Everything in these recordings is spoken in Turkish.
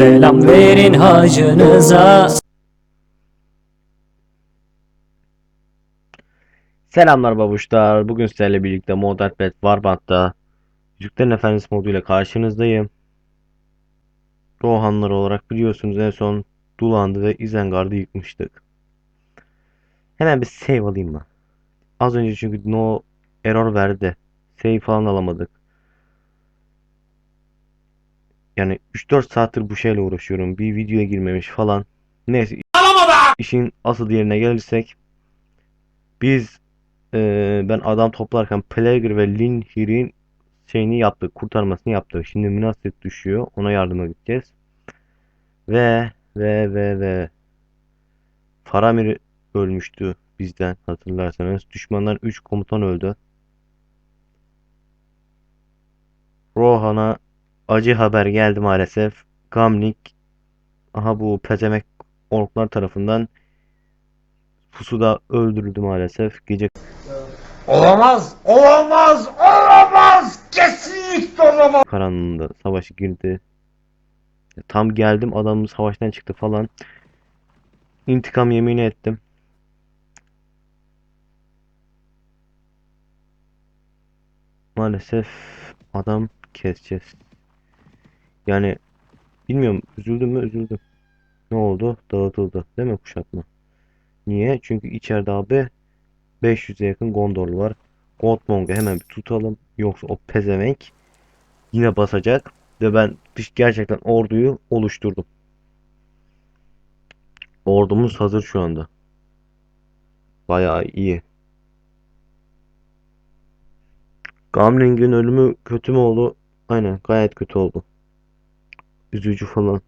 Selam verin hacınıza Selamlar babuşlar. Bugün sizlerle birlikte Modern Pet Warband'da Yüzüklerin Efendisi moduyla karşınızdayım. Rohanlar olarak biliyorsunuz en son Dulandı ve Isengard'ı yıkmıştık. Hemen bir save alayım mı? Az önce çünkü no error verdi. Save falan alamadık. Yani 3-4 saattir bu şeyle uğraşıyorum. Bir videoya girmemiş falan. Neyse. İşin asıl yerine gelirsek biz ee, ben adam toplarken Plague ve Linhir'in şeyini yaptık, kurtarmasını yaptık. Şimdi Münasip düşüyor. Ona yardıma gideceğiz. Ve ve ve ve Faramir ölmüştü bizden hatırlarsanız. Düşmanlar 3 komutan öldü. Rohan'a acı haber geldi maalesef. Gamlik aha bu pezemek orklar tarafından pusuda öldürüldü maalesef. Gece Olamaz, olamaz, olamaz, kesinlikle olamaz. karanlığında savaşı girdi. Tam geldim adamımız savaştan çıktı falan. İntikam yemini ettim. Maalesef adam keseceğiz. Yani bilmiyorum üzüldüm mü üzüldüm. Ne oldu? Dağıtıldı. Değil mi kuşatma? Niye? Çünkü içeride abi 500'e yakın Gondorlu var. Goldmong'u hemen bir tutalım. Yoksa o pezevenk yine basacak. Ve ben gerçekten orduyu oluşturdum. Ordumuz hazır şu anda. Bayağı iyi. Gamling'in ölümü kötü mü oldu? Aynen gayet kötü oldu. Üzücü falan.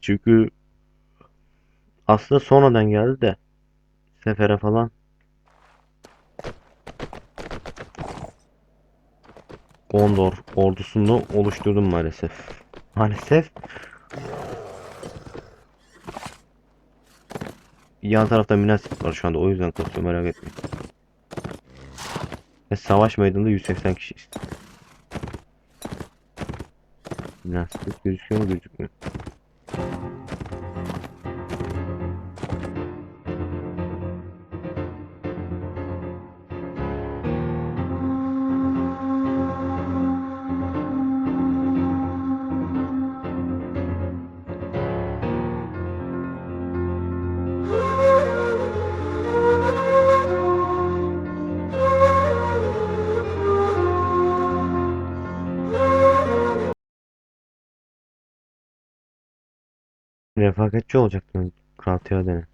Çünkü aslında sonradan geldi de sefere falan. Gondor ordusunu oluşturdum maalesef. Maalesef. Yan tarafta münasip var şu anda o yüzden kasıyor merak etmeyin. Ve savaş meydanında 180 kişiyiz. Münasip gözüküyor mu gözükmüyor. Refakatçi olacaktım Kral Theoden'e.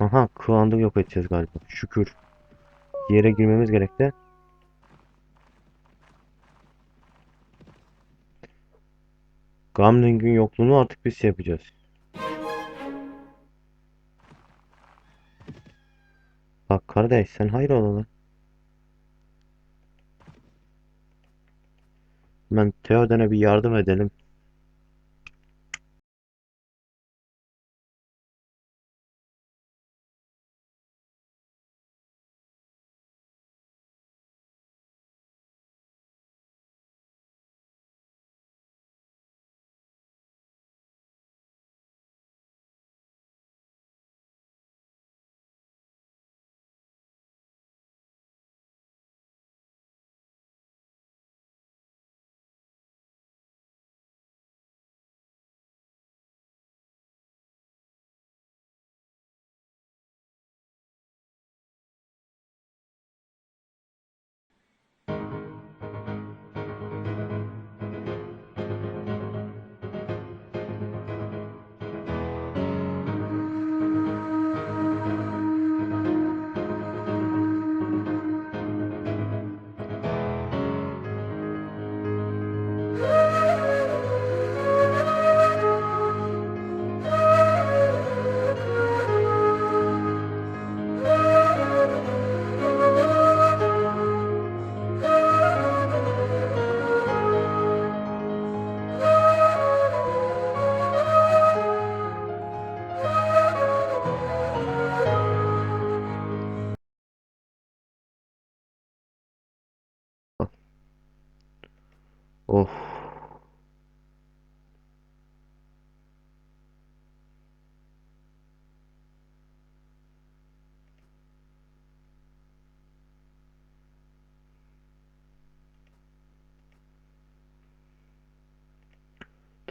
Aha klandı yok edeceğiz galiba. Şükür. Yere girmemiz gerek de. Gamling'in yokluğunu artık biz yapacağız. Bak kardeş sen hayrola lan? Ben Theoden'e bir yardım edelim.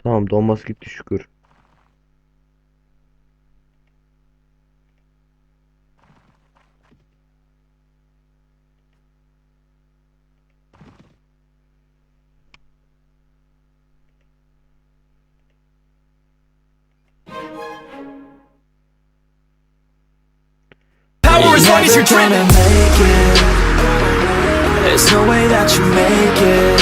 Tamam donması gitti şükür. Never gonna make it. There's no way that you make it.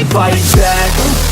Fight back?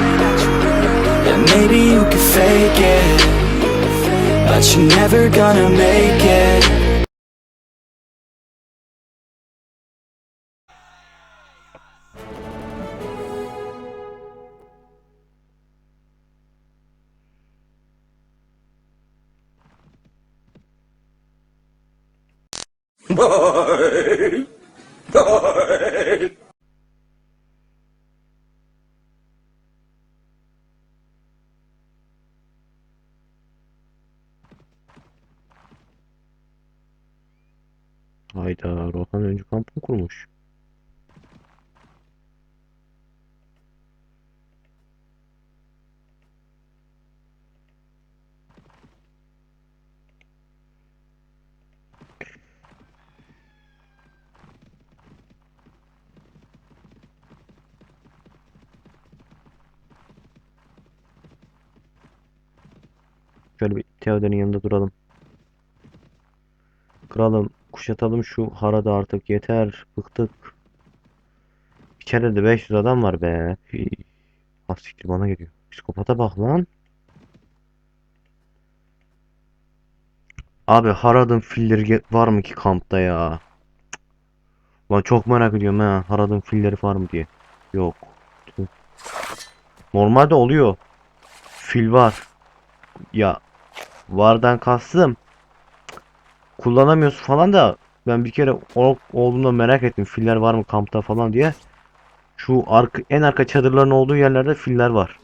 And maybe you can fake it. But you're never gonna make it. Hayda Teoden'in yanında duralım. Kralım kuşatalım şu harada artık yeter. Bıktık. İçeride de 500 adam var be. Hii. Ah bana geliyor. Psikopata bak lan. Abi Harad'ın filleri var mı ki kampta ya? Lan çok merak ediyorum ha. Harad'ın filleri var mı diye. Yok. Normalde oluyor. Fil var. Ya vardan kastım kullanamıyorsun falan da ben bir kere ork olduğunda merak ettim filler var mı kampta falan diye. Şu arka, en arka çadırların olduğu yerlerde filler var.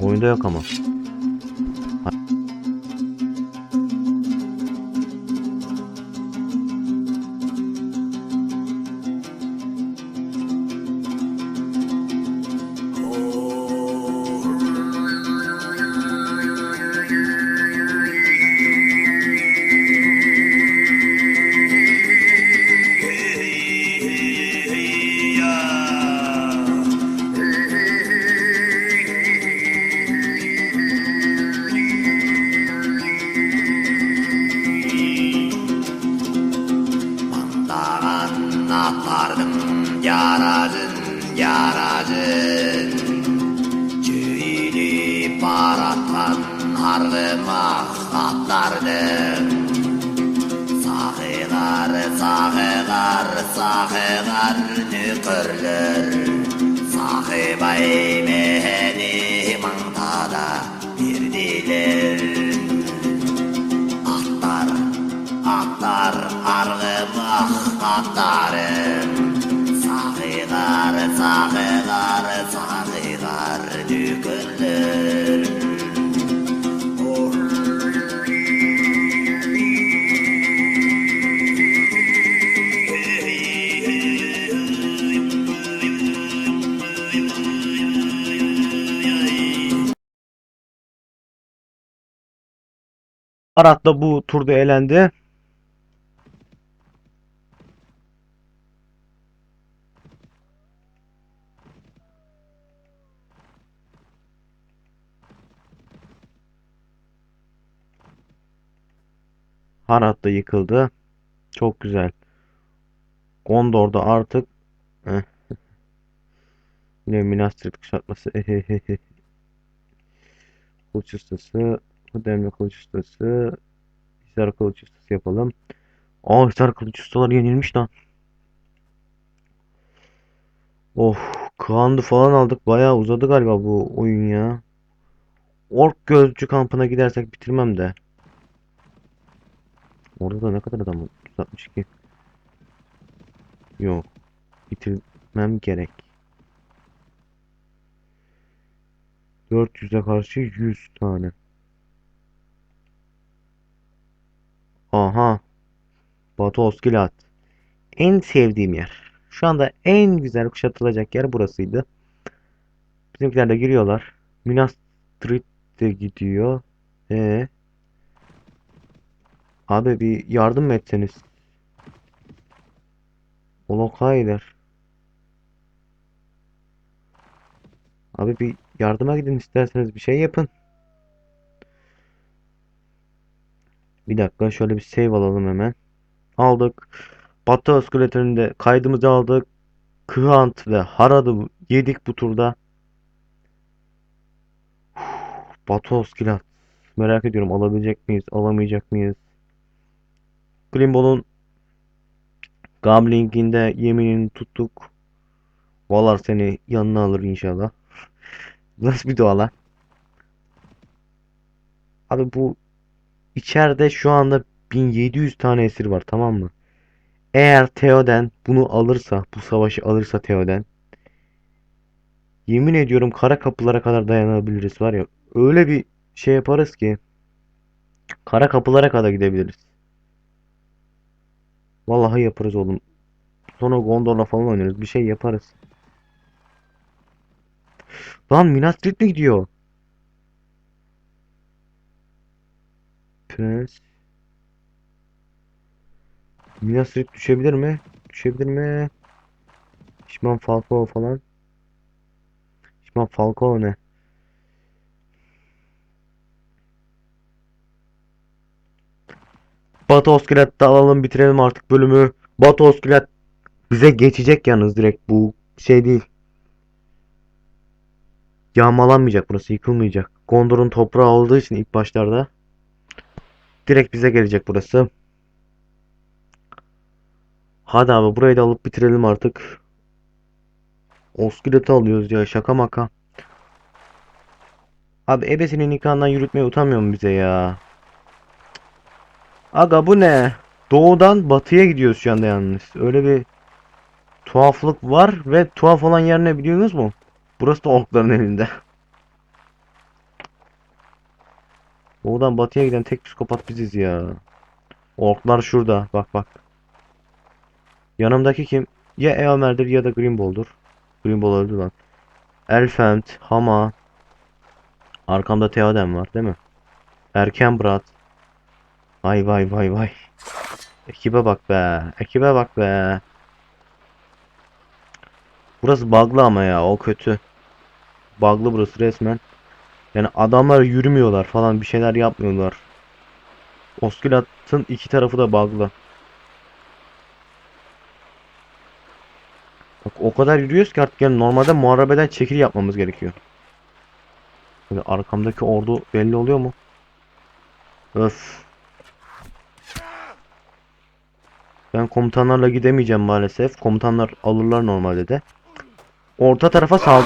Oyunda yok ama. Nükürler Sahibay meheni mantada bir diler. Atlar, atlar, argı atlarım. Sakılar, sakılar, sakılar Arat da bu turda elendi. Harat da yıkıldı. Çok güzel. Gondor da artık Eh. Yine Minas Tirith kuşatması. Kılıç Kıdemli kılıç ustası. Hisar kılıç ustası yapalım. Aa Hisar kılıç ustaları yenilmiş lan. Of. Kaan'dı falan aldık. Bayağı uzadı galiba bu oyun ya. Ork gözcü kampına gidersek bitirmem de. Orada da ne kadar adam var? 362. Yok. Bitirmem gerek. 400'e karşı 100 tane. Aha. Batu Oskilat. En sevdiğim yer. Şu anda en güzel kuşatılacak yer burasıydı. Bizimkiler de giriyorlar. Minas Tirith de gidiyor. E Abi bir yardım mı etseniz? Olokaylar. Abi bir yardıma gidin isterseniz bir şey yapın. Bir dakika şöyle bir save alalım hemen. Aldık. Batı Özkület'in de kaydımızı aldık. Kıhant ve Harad'ı yedik bu turda. Batı Özkület. Merak ediyorum alabilecek miyiz, alamayacak mıyız? Grimbol'un Gambling'inde yeminini tuttuk. Valar seni yanına alır inşallah. Nasıl bir dua? Abi bu içeride şu anda 1700 tane esir var tamam mı? Eğer Theoden bunu alırsa, bu savaşı alırsa Theoden yemin ediyorum kara kapılara kadar dayanabiliriz var ya. Öyle bir şey yaparız ki kara kapılara kadar gidebiliriz. Vallahi yaparız oğlum. Sonra Gondor'la falan oynarız. Bir şey yaparız. Lan Minas Tirith mi gidiyor? Prens. Minas Tirith düşebilir mi? Düşebilir mi? Şişman Falcao falan. Şişman Falcao ne? Batı Oskilat'ta alalım bitirelim artık bölümü. Batı Oskilat bize geçecek yalnız direkt bu şey değil. Yağmalanmayacak burası yıkılmayacak. Gondor'un toprağı olduğu için ilk başlarda direkt bize gelecek burası. Hadi abi burayı da alıp bitirelim artık. Oskilat'ı alıyoruz ya şaka maka. Abi ebesinin nikahından yürütmeye utanmıyor mu bize ya? Aga bu ne? Doğudan batıya gidiyoruz şu anda yalnız. Öyle bir tuhaflık var ve tuhaf olan yer ne biliyorsunuz mu? Burası da orkların elinde. Doğudan batıya giden tek psikopat biziz ya. Orklar şurada. Bak bak. Yanımdaki kim? Ya Eomer'dir ya da Grimbol'dur. Grimbol öldü lan. Elfend, Hama. Arkamda Theoden var değil mi? Erkenbrad. Vay vay vay vay. Ekibe bak be. Ekibe bak be. Burası bug'lı ama ya o kötü. Bug'lı burası resmen. Yani adamlar yürümüyorlar falan bir şeyler yapmıyorlar. Oskilat'ın iki tarafı da bug'lı. Bak o kadar yürüyoruz ki artık yani normalde muharebeden çekil yapmamız gerekiyor. Böyle arkamdaki ordu belli oluyor mu? Öf. Ben komutanlarla gidemeyeceğim maalesef. Komutanlar alırlar normalde de. Orta tarafa sal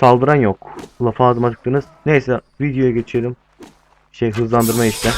saldıran yok. Lafa adım açtınız. Neyse videoya geçelim. Şey hızlandırma işte.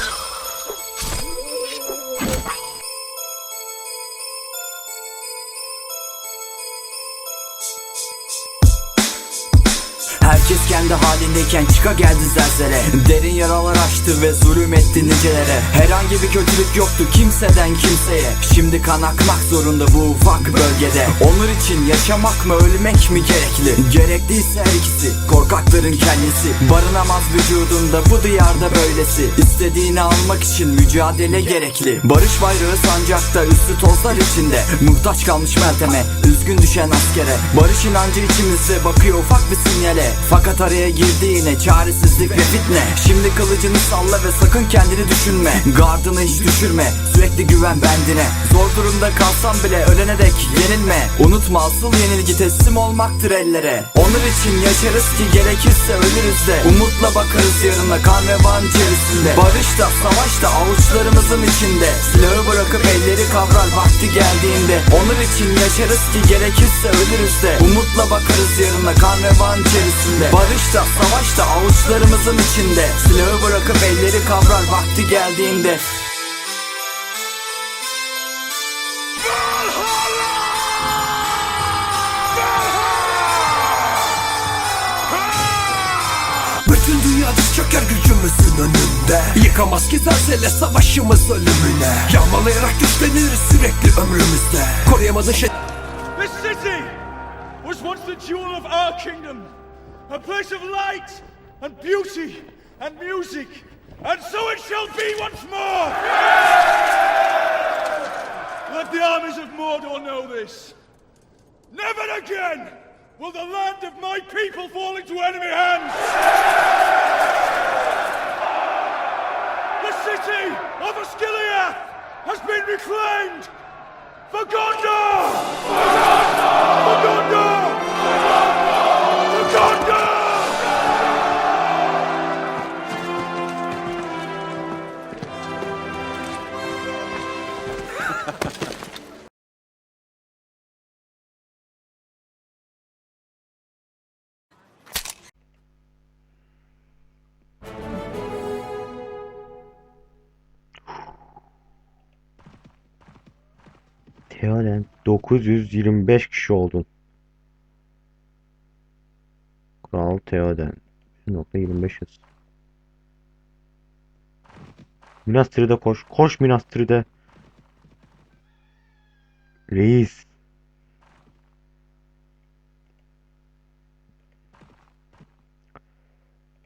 Kendi halindeyken çıka geldi zelzele Derin yaralar açtı ve zulüm etti nicelere. Herhangi bir kötülük yoktu kimseden kimseye. Şimdi kan akmak zorunda bu ufak bölgede. Onur için yaşamak mı ölmek mi gerekli? Gerekliyse her ikisi korkakların kendisi. Barınamaz vücudunda bu diyarda böylesi. İstediğini almak için mücadele gerekli. Barış bayrağı sancakta üstü tozlar içinde. Muhtaç kalmış Meltem'e üzgün düşen askere. Barış inancı içimizde bakıyor ufak bir sinyale Fakat araya girdi yine çaresizlik ve fitne. Şimdi kılıcını salla ve sakın kendini düşünme. Gardını hiç düşürme sürekli güven bendine. Zor durumda kalsam bile ölene dek yenilme. Unutma asıl yenilgi teslim olmaktır ellere. Onur için yaşarız ki gerekirse ölürüz de. Umutla bakarız yarına kan ve van içerisinde. Barış da savaş da avuçlarımızın içinde. Silahı bırakıp elleri kavrar vakti geldiğinde. Onur için yaşarız ki gerekirse ölürüz de. Umutla bakarız yarına kan içerisinde Barış da savaş da avuçlarımızın içinde. Silahı bırakıp elleri kavrar vakti geldiğinde. Bütün dünya diz çöker gücümüzün önünde. Yıkamaz ki zelzele savaşımız ölümüne. Yağmalayarak güçleniriz sürekli ömrümüzde. Koruyamadın şey This city was once the jewel of our kingdom, a place of light and beauty and music, and so it shall be once more. Let the armies of Mordor know this. Never again will the land of my people fall into enemy hands. The city of Osgiliath has been reclaimed for Gondor! For Gondor! For Teoden 925 kişi oldun. Kral Teoden 1.25 hız. Minas Tirith'e koş. Koş Minas Tirith'e. Reis.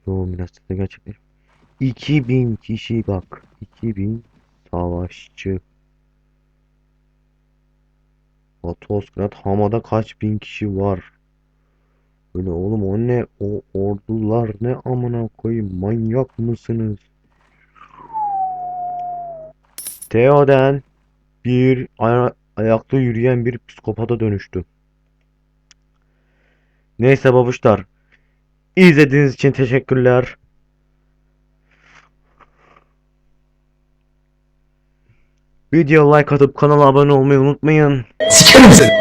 Yo Minas Tirith'e gerçekten. 2000 kişi bak. 2000 savaşçı. Atosgrad Hama'da kaç bin kişi var? Böyle oğlum o ne? O ordular ne amına koyayım? Manyak mısınız? Theoden bir aya- ayakta yürüyen bir psikopata dönüştü. Neyse babuşlar. İzlediğiniz için teşekkürler. Video like atıp kanala abone olmayı unutmayın. Sikerim seni